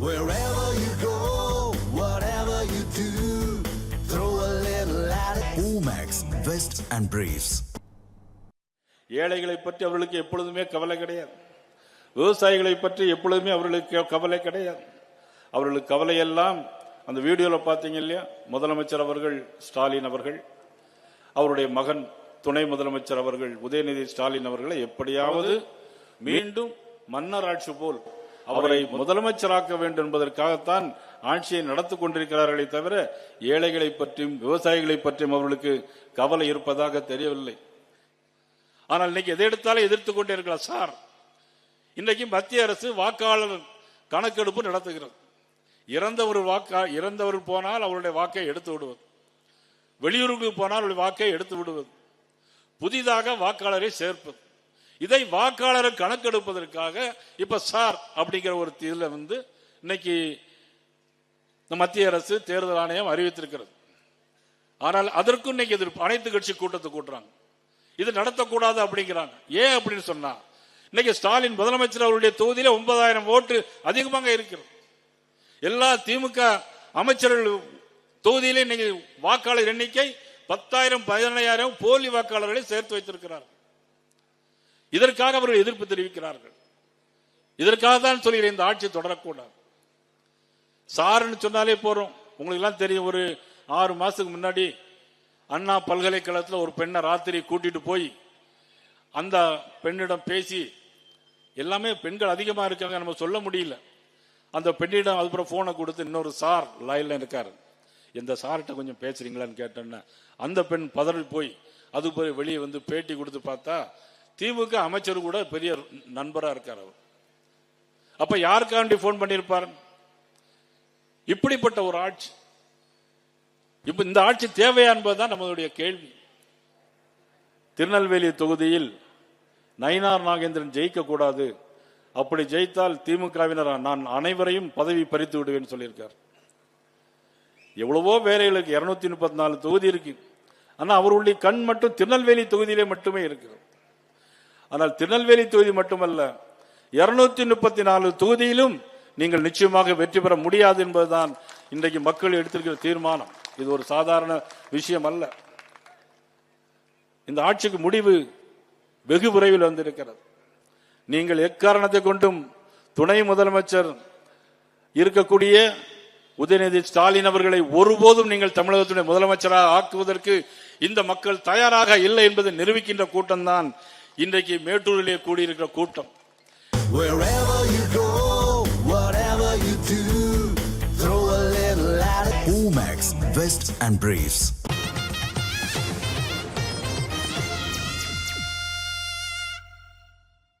Wherever you go, whatever you do, throw a little at it. Omax, Vest and Briefs. ஏழைகளை பற்றி அவர்களுக்கு எப்பொழுதுமே கவலை கிடையாது விவசாயிகளை பற்றி எப்பொழுதுமே அவர்களுக்கு கவலை கிடையாது அவர்களுக்கு கவலை எல்லாம் அந்த வீடியோவில் பார்த்தீங்க இல்லையா முதலமைச்சர் அவர்கள் ஸ்டாலின் அவர்கள் அவருடைய மகன் துணை முதலமைச்சர் அவர்கள் உதயநிதி ஸ்டாலின் அவர்களை எப்படியாவது மீண்டும் மன்னர் ஆட்சி போல் அவரை முதலமைச்சராக்க வேண்டும் என்பதற்காகத்தான் ஆட்சியை நடத்தி கொண்டிருக்கிறார்களே தவிர ஏழைகளை பற்றியும் விவசாயிகளை பற்றியும் அவர்களுக்கு கவலை இருப்பதாக தெரியவில்லை. ஆனால் இன்னைக்கு எதை எடுத்தாலும் எதிர்த்து கொண்டே இருக்கலாம் சார். இன்றைக்கு மத்திய அரசு வாக்காளர் கணக்கெடுப்பு நடத்துகிறது. இறந்தவர் வாக்கா இறந்தவர் போனால் அவருடைய வாக்கை எடுத்து விடுவது. வெளியூருக்கு போனால் அவருடைய வாக்கை எடுத்து விடுவது. புதிதாக வாக்காளரை சேர்ப்பது. இதை வாக்காளரை கணக்கெடுப்பதற்காக இப்ப சார் அப்படிங்கிற ஒரு இதுல வந்து இன்னைக்கு இந்த மத்திய அரசு தேர்தல் ஆணையம் அறிவித்திருக்கிறது. ஆனால் அதற்கும் இன்னைக்கு எதிர்ப்பு. அனைத்து கட்சி கூட்டத்தை கூட்டுறாங்க. இது நடத்தக்கூடாது அப்படிங்கிறாங்க. ஏன் அப்படின்னு சொன்னா இன்னைக்கு ஸ்டாலின் முதலமைச்சர் அவருடைய தொகுதியில ஒன்பதாயிரம் ஓட்டு அதிகமாக இருக்கிறது. எல்லா திமுக அமைச்சர்கள் தொகுதியிலே இன்னைக்கு வாக்காளர் எண்ணிக்கை பத்தாயிரம் பதினையாயிரம் போலி வாக்காளர்களை சேர்த்து வைத்திருக்கிறார் இதற்காக அவர்கள் எதிர்ப்பு தெரிவிக்கிறார்கள். இதற்காக தான் சொல்கிறேன் இந்த ஆட்சி தொடரக்கூடாது. சாருன்னு சொன்னாலே போறோம். உங்களுக்கு எல்லாம் தெரியும் ஒரு ஆறு மாசத்துக்கு முன்னாடி அண்ணா பல்கலைக்கழகத்தில் ஒரு பெண்ணை ராத்திரி கூட்டிட்டு போய் அந்த பெண்ணிடம் பேசி எல்லாமே பெண்கள் அதிகமா இருக்காங்க நம்ம சொல்ல முடியல. அந்த பெண்ணிடம் அதுக்கப்புறம் போனை கொடுத்து இன்னொரு சார் லைன்ல இருக்காரு. இந்த சார்கிட்ட கொஞ்சம் பேசுறீங்களான்னு கேட்டோன்னே அந்த பெண் பதறி போய் அது போய் வெளியே வந்து பேட்டி கொடுத்து பார்த்தா திமுக அமைச்சர் கூட பெரிய நண்பராக இருக்கார் அவர். அப்ப யாருக்காண்டி போன் பண்ணியிருப்பார்? இப்படிப்பட்ட ஒரு ஆட்சி. இப்ப இந்த ஆட்சி தேவையா என்பதுதான் நம்மளுடைய கேள்வி. திருநெல்வேலி தொகுதியில் நயினார் நாகேந்திரன் ஜெயிக்க கூடாது. அப்படி ஜெயித்தால் திமுகவினர் நான் அனைவரையும் பதவி பறித்து விடுவேன் சொல்லியிருக்கார். எவ்வளவோ வேலைகளுக்கு இருநூத்தி முப்பத்தி நாலு தொகுதி இருக்கு. ஆனா அவருடைய கண் மட்டும் திருநெல்வேலி தொகுதியிலே மட்டுமே இருக்கிறது. ஆனால் திருநெல்வேலி தொகுதி மட்டுமல்ல இருநூத்தி முப்பத்தி நாலு தொகுதியிலும் நீங்கள் நிச்சயமாக வெற்றி பெற முடியாது என்பதுதான் இன்றைக்கு மக்கள் எடுத்திருக்கிற தீர்மானம். இது ஒரு சாதாரண விஷயம் அல்ல. இந்த ஆட்சிக்கு முடிவு வெகு விரைவில் வந்திருக்கிறது. நீங்கள் எக்காரணத்தை கொண்டும் துணை முதலமைச்சர் இருக்கக்கூடிய உதயநிதி ஸ்டாலின் அவர்களை ஒருபோதும் நீங்கள் தமிழகத்துடைய முதலமைச்சராக ஆக்குவதற்கு இந்த மக்கள் தயாராக இல்லை என்பதை நிரூபிக்கின்ற கூட்டம்தான் இன்றைக்கு மேட்டூரிலே கூடியிருக்கிற கூட்டம். Omax, Vest and Briefs.